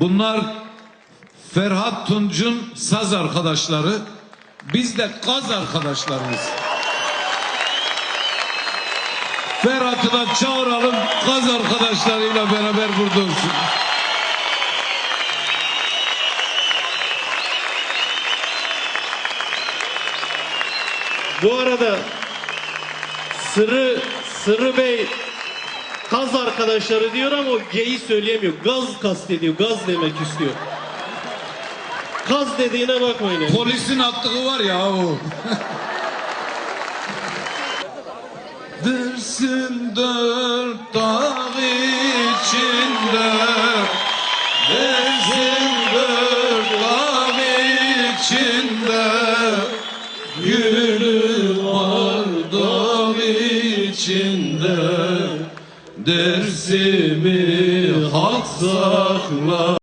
Bunlar Ferhat Tunç'un saz arkadaşları. Biz de kaz arkadaşlarımız. Ferhat'ı da çağıralım kaz arkadaşlarıyla beraber burada olsun. Bu arada Sırrı Sırrı Bey kaz arkadaşları diyor ama o G'yi söyleyemiyor. Gaz kastediyor. Gaz demek istiyor. Kaz dediğine bakmayın. yani. Polisin attığı var ya o. Dersin dört dağ içinde Dersin dört dağ içinde Gülü var dağ içinde Dersimi hak sakla